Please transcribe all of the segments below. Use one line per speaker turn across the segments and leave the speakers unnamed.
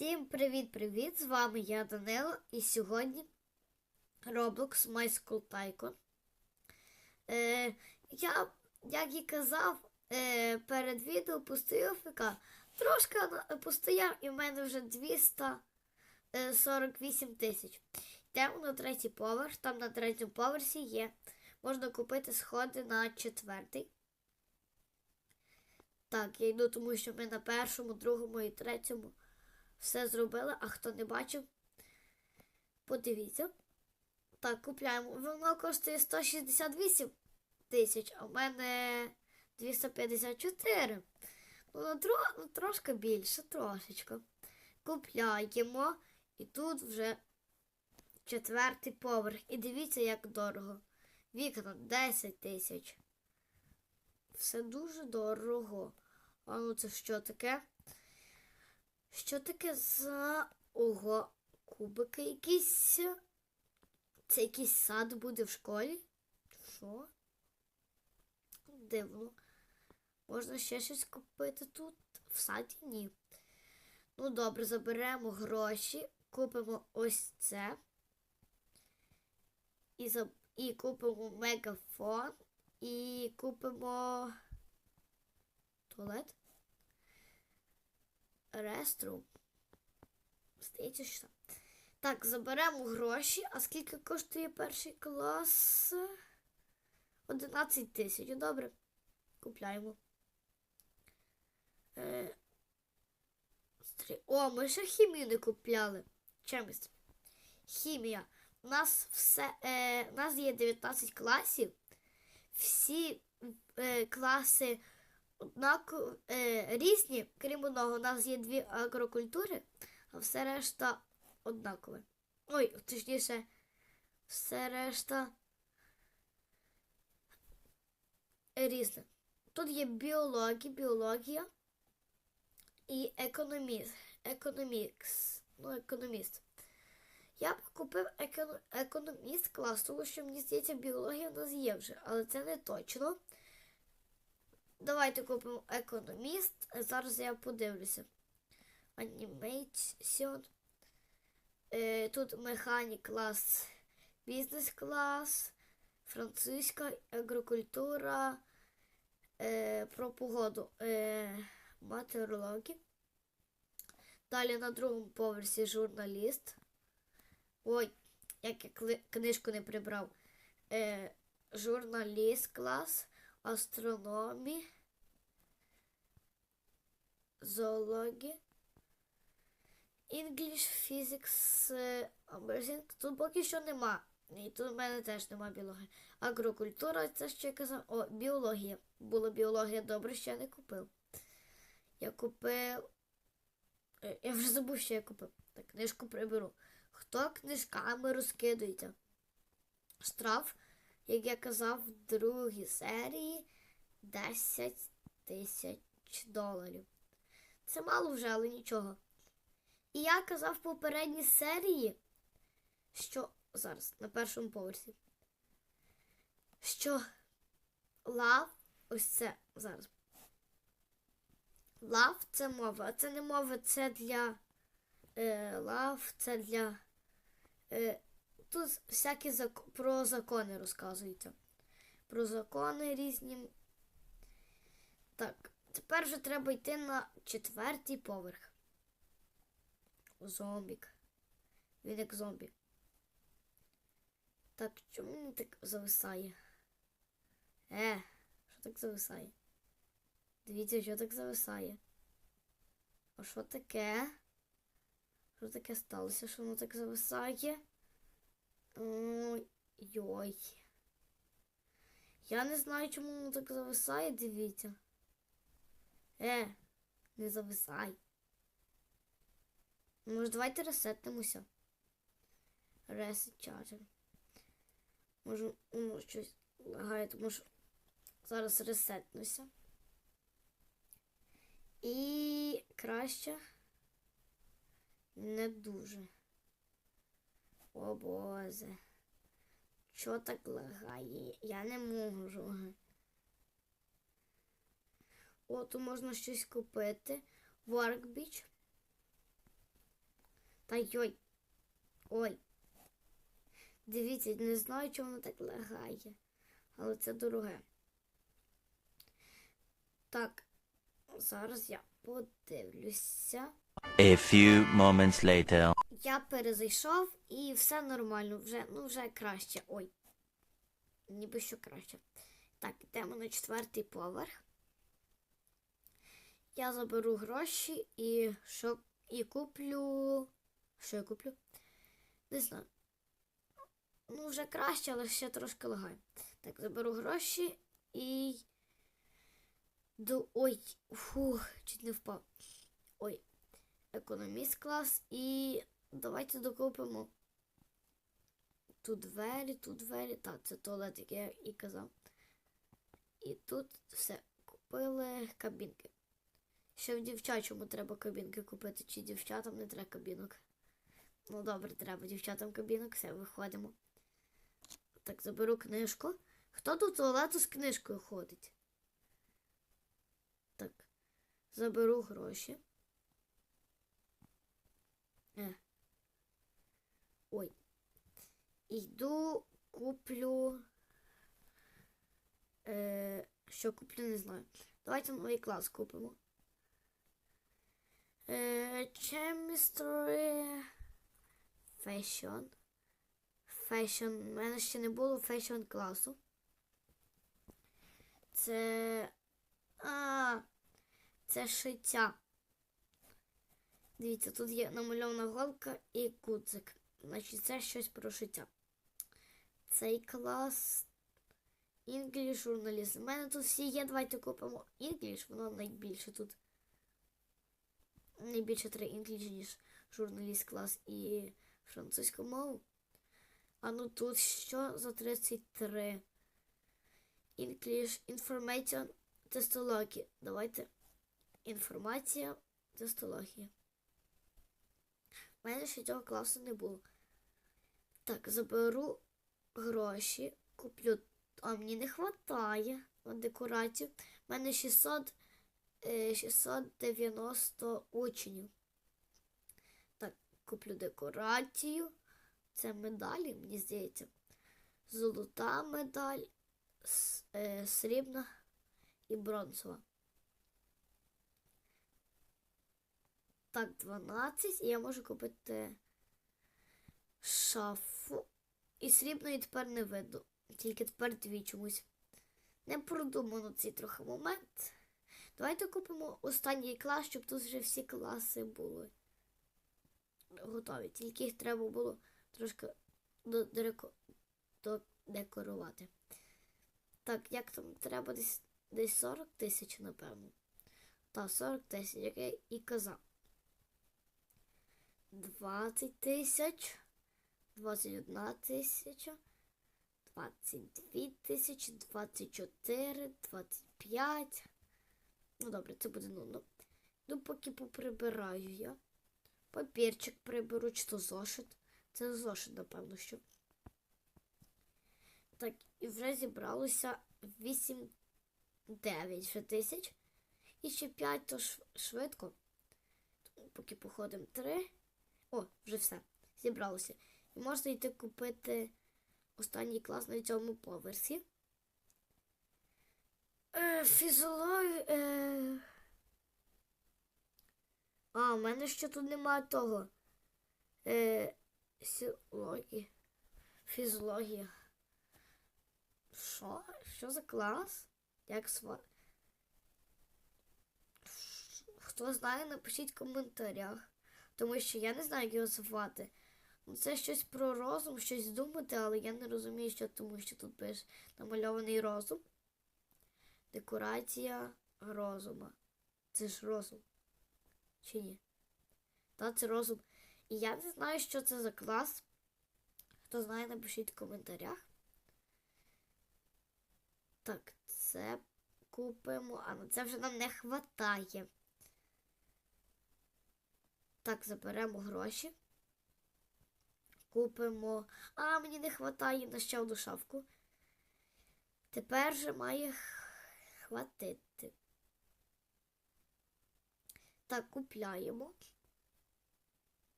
Всім привіт-привіт! З вами я Данила і сьогодні Roblox My School Tycoon. Е, Я, як і казав, е, перед відео пустив фіка. Трошки е, постояв і в мене вже 248 е, тисяч. Йдемо на третій поверх. Там на третьому поверсі є. Можна купити сходи на четвертий. Так, я йду, тому що ми на першому, другому і третьому все зробили, а хто не бачив, подивіться. Так, купляємо. Воно коштує 168 тисяч, а в мене 254. Ну, ну, ну трошки більше, трошечко. Купляємо. І тут вже четвертий поверх. І дивіться, як дорого. Вікна 10 тисяч. Все дуже дорого. А ну це що таке? Що таке за ого кубики якісь? Це якийсь сад буде в школі? Що? Дивно. Можна ще щось купити тут? В саді? Ні. Ну добре, заберемо гроші, купимо ось це. І заб... і купимо мегафон. І купимо туалет рестру. Здається, що так. Так, заберемо гроші. А скільки коштує перший клас? 11 тисяч. Добре. Купляємо. Е... О, ми ще хімію не купляли. Чимось. Хімія. У нас все, е, у нас є 19 класів. Всі е, класи однакові е, різні, крім одного, у нас є дві агрокультури, а все решта однакове. Ой, точніше, все решта різне. Тут є біологія, біологія і економіст. Економікс. Ну, економіст. Я б купив економіст класу, тому що мені здається, біологія в нас є вже, але це не точно. Давайте купимо економіст. Зараз я подивлюся. Animation. Е, тут механік клас, бізнес клас, французька, агрокультура, е, про погоду е, матерологі. Далі на другому поверсі журналіст. Ой, як я книжку не прибрав. Журналіст клас астрономи, zoologi, English Physics е, Amazing. Тут поки що нема. І тут в мене теж нема біології. Агрокультура, це ще казав. О, біологія. Була біологія добре, ще не купив. Я купив. Е, я вже забув, що я купив. Так, книжку приберу. Хто книжками розкидується? Штраф як я казав в другій серії 10 тисяч доларів. Це мало вже, але нічого. І я казав в попередній серії, що зараз на першому поверсі, що лав, ось це зараз. Лав це мова, а це не мова, це для е, лав, це для е, тут всякі зак... про закони розказуєте. Про закони різні. Так, тепер вже треба йти на четвертий поверх. Зомбік. Він як зомбі. Так, чому він так зависає? Е, що так зависає? Дивіться, що так зависає. А що таке? Що таке сталося? Що воно так зависає? Ой. ой. Я не знаю, чому воно так зависає, дивіться. Е, не зависай. Може, давайте ресетнемося. Ресет чарджер. Може, воно щось лагає, тому що зараз ресетнуся. І краще не дуже. О боже. Що так лагає? Я не можу. О, тут можна щось купити. Воркбіч. Та йой. Ой. Дивіться, не знаю, чому воно так лагає. Але це дороге. Так, зараз я подивлюся. A few moments later. Я перезайшов і все нормально, вже ну вже краще. Ой. Ніби що краще. Так, йдемо на четвертий поверх. Я заберу гроші і що і куплю. Що я куплю? Не знаю. Ну, вже краще, але ще трошки лагає. Так, заберу гроші і. До... Ой, фух, чуть не впав економіст клас. І давайте докупимо тут двері, тут двері. Так, це туалет, як я і казав. І тут все. Купили кабінки. Ще в дівчачому треба кабінки купити, чи дівчатам не треба кабінок. Ну добре, треба дівчатам кабінок, все, виходимо. Так, заберу книжку. Хто до туалету з книжкою ходить? Так, заберу гроші. Е. Ой. Йду куплю. Е, Що куплю, не знаю. Давайте новий клас купимо. Е, Chemistry Fashion. Fashion. У мене ще не було Fashion класу. Це... А, це шиття. Дивіться, тут є намальована голка і куцик. Значить, це щось про життя. Цей клас English журналіст. У мене тут всі є. Давайте купимо English, воно найбільше тут. Найбільше три English, ніж журналіст клас і французьку мову. А ну тут що за 33? English Information Тестологія. Давайте. Інформація тестологія. У мене ще цього класу не було. Так, заберу гроші, куплю. А мені не вистачає декорацію. У мене 600, 690 е, учнів. Так, куплю декорацію. Це медалі, мені здається. Золота медаль, е, срібна і бронзова. Так, 12. І я можу купити шафу. І срібної тепер не виду. Тільки тепер дві чомусь. Не продумано цей трохи момент. Давайте купимо останній клас, щоб тут вже всі класи були готові. Тільки їх треба було трошки додекорувати. Так, як там треба десь десь 40 тисяч, напевно. Та 40 тисяч, як я і казав. 20 тисяч, 21 тисяча, 22 тисячі, 24, 25. Ну, добре, це буде нудно. Ну, поки поприбираю я. Папірчик приберу, чи то зошит. Це зошит, напевно, що. Так, і вже зібралося 8, 9 тисяч. І ще 5 то швидко. Поки походимо 3. О, вже все. Зібралося. І можна йти купити останній клас на цьому поверсі. Е, Фізологію. Е... А, у мене ще тут немає того. Е, Сілогія. Фізологія. Що? Що за клас? Як сва? Хто знає, напишіть в коментарях тому що я не знаю, як його звати. Ну, це щось про розум, щось думати, але я не розумію, що тому що тут пише намальований розум. Декорація розума. Це ж розум. Чи ні? Та це розум. І я не знаю, що це за клас. Хто знає, напишіть в коментарях. Так, це купимо. А, ну це вже нам не хватає. Так, заберемо гроші. Купимо. А, мені не вистачає на ще одну шавку. Тепер же має хватити. Так, купляємо.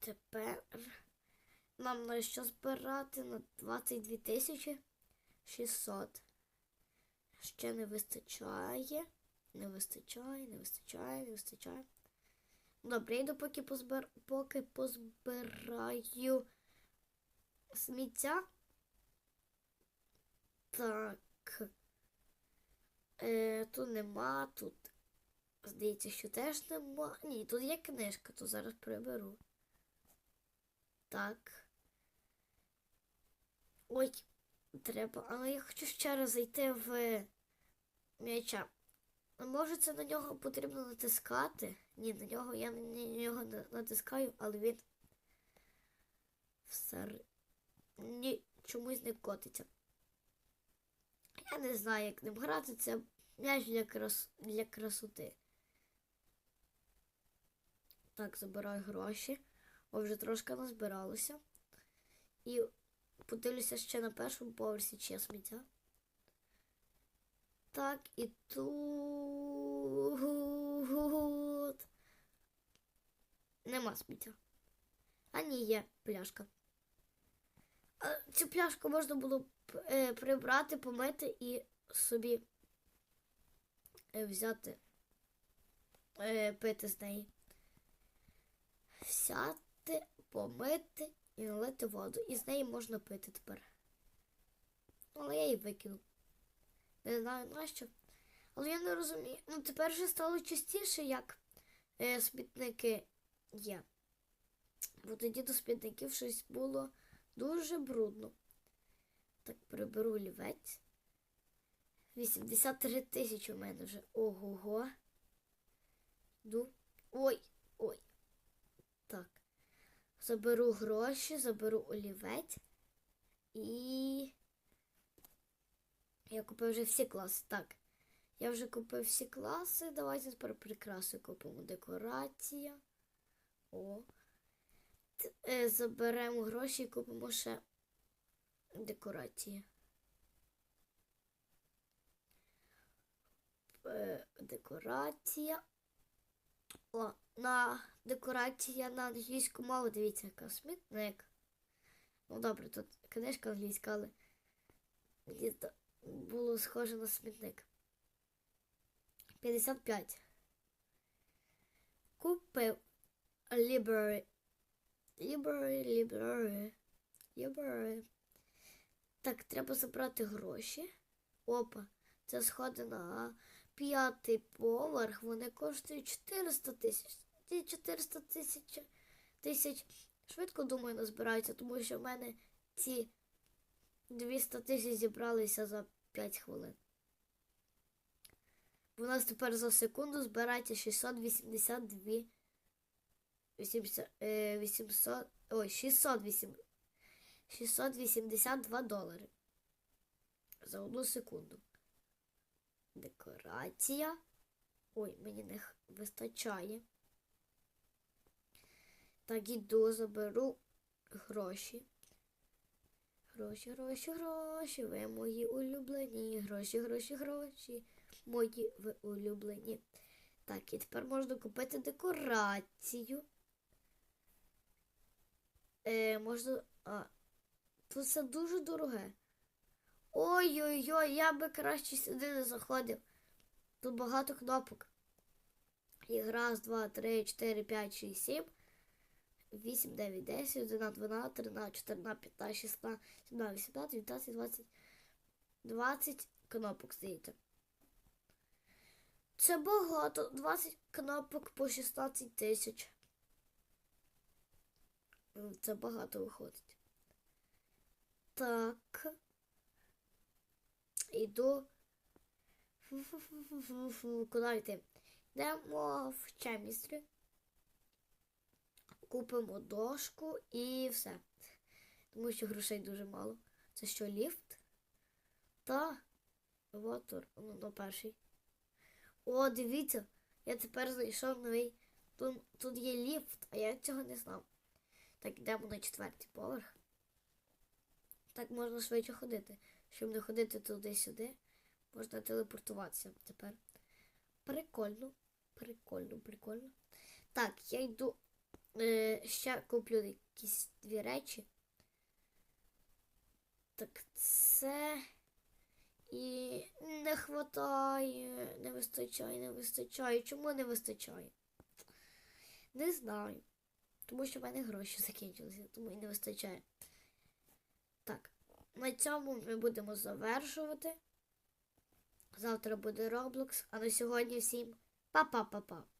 Тепер нам на що збирати на 22 тисячі 600. Ще не вистачає. Не вистачає, не вистачає, не вистачає. Добре, йду, поки позбир... поки позбираю сміття. Так. Е, Тут нема, тут. Здається, що теж нема. Ні, тут є книжка, то зараз приберу. Так. Ой, треба. Але я хочу ще раз зайти в м'яча. Може це на нього потрібно натискати? Ні, на нього я на нього натискаю, але він все Ні, чомусь не котиться. Я не знаю, як ним грати, це м'яч для, крас... для красоти. Так, забираю гроші. О, вже трошки назбиралося. І подивлюся ще на першому поверсі, чи є сміття так і тут. Нема сміття. А ні, є пляшка. Цю пляшку можна було е, прибрати, помити і собі е, взяти, е, пити з неї. Взяти, помити і налити воду. І з неї можна пити тепер. Але ну, я її викину. Не знаю, нащо. Але я не розумію. Ну тепер вже стало частіше, як е, смітники є. Бо тоді до смітників щось було дуже брудно. Так, приберу лівець. 83 тисячі у мене вже. Ого. го Йду. Ну, ой, ой. Так. Заберу гроші, заберу олівець і. Я купив вже всі класи. Так. Я вже купив всі класи. Давайте тепер прикраси купимо. Декорація. О. Е, заберемо гроші і купимо ще декорації. Е, декорація. О, на декорація на англійську мову. Дивіться, яка смітник. Ну добре, тут книжка англійська, але було схоже на смітник. 55. Купив лібери. Лібери, лібери. Лібери. Так, треба забрати гроші. Опа, це сходи на п'ятий поверх. Вони коштують 400 тисяч. 400 тисяч тисяч швидко, думаю, назбираються, тому що в мене ці 200 тисяч зібралися за 5 хвилин. У нас тепер за секунду збирається 682 800, 800, ой, 608, 682 долари. За одну секунду. Декорація. Ой, мені не вистачає. Так, іду, заберу гроші. Гроші, гроші, гроші, ви мої улюблені. Гроші, гроші, гроші. Мої ви улюблені. Так, і тепер можна купити декорацію. Е, Можна... А, тут все дуже дороге. Ой-ой-ой, я би краще сюди не заходив. Тут багато кнопок. І раз, два, три, чотири, п'ять, шість, сім. 8, 9, 10, 11, 12, 13, 14, 15, 16, 17, 18, 19, 20, 20 кнопок стоїть. Це багато, 20 кнопок по 16 тисяч. Це багато виходить. Так. Іду. Куди йти? Йдемо в чемістрі купимо дошку і все. Тому що грошей дуже мало. Це що ліфт? Та вотор, ну, ну перший. О, дивіться, я тепер знайшов новий. Тут, тут є ліфт, а я цього не знав. Так, йдемо на четвертий поверх. Так можна швидше ходити. Щоб не ходити туди-сюди, можна телепортуватися тепер. Прикольно, прикольно, прикольно. Так, я йду Е, Ще куплю якісь дві речі. Так це. І не вистачає, не вистачає, не вистачає. Чому не вистачає? Не знаю. Тому що в мене гроші закінчилися, тому і не вистачає. Так, на цьому ми будемо завершувати. Завтра буде Роблокс. а на сьогодні всім па-па-па-па.